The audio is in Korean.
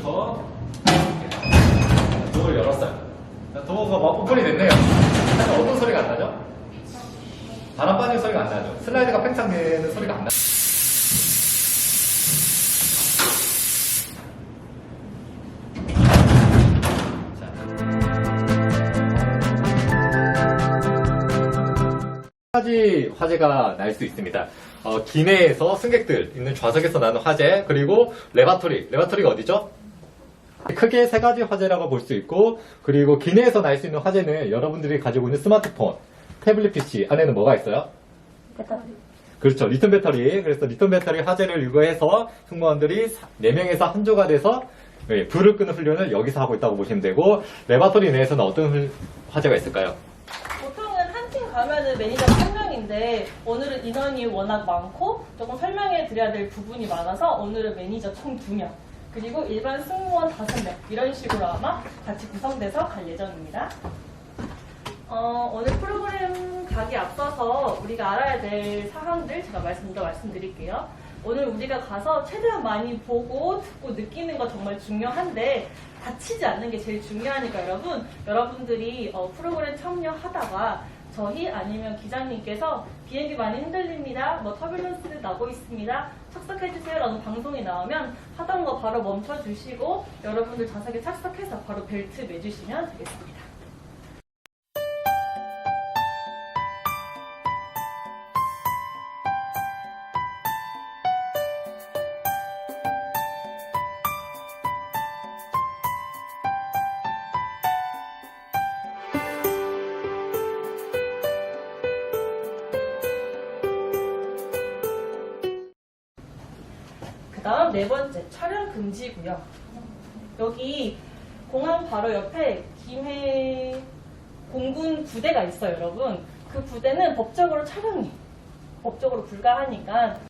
지금부터 도어를 열었어요. 자, 도어가 막 오픈이 됐네요. 하지만 어떤 소리가 안 나죠? 바람 빠지는 소리가 안 나죠. 슬라이드가 팽창되는 소리가 안 나. 자. 가지 화재가 날 수 있습니다. 어, 기내에서 승객들 있는 좌석에서 나는 화재, 그리고 레바토리. 레바토리가 어디죠? 크게 세 가지 화재라고 볼 수 있고, 그리고 기내에서 날 수 있는 화재는 여러분들이 가지고 있는 스마트폰, 태블릿 PC 안에는 뭐가 있어요? 그렇죠. 리튬 배터리. 그래서 리튬 배터리 화재를 유도해서 승무원들이 4명에서 한 조가 돼서 예, 불을 끄는 훈련을 여기서 하고 있다고 보시면 되고, 레바토리 내에서는 어떤 훈- 화재가 있을까요? 보통은 한 팀 가면은 매니저 3명인데 오늘은 인원이 워낙 많고 조금 설명해 드려야 될 부분이 많아서 오늘은 매니저 총 2명 그리고 일반 승무원 5명 이런 식으로 아마 같이 구성돼서 갈 예정입니다. 어, 오늘 프로그램 가기 앞서서 우리가 알아야 될 사항들 제가 말씀, 먼저 말씀드릴게요. 오늘 우리가 가서 최대한 많이 보고 듣고 느끼는 거 정말 중요한데 다치지 않는 게 제일 중요하니까 여러분 여러분들이 어, 프로그램 참여하다가 저희 아니면 기장님께서 비행기 많이 흔들립니다. 뭐 터뷸런스 나고 있습니다. 착석해주세요라는 방송이 나오면 하던 거 바로 멈춰주시고 여러분들 좌석에 착석해서 바로 벨트 매주시면 되겠습니다. 그 다음 네 번째, 촬영 금지 구역. 여기 공항 바로 옆에 김해 공군 부대가 있어요, 여러분. 그 부대는 법적으로 촬영이 법적으로 불가하니까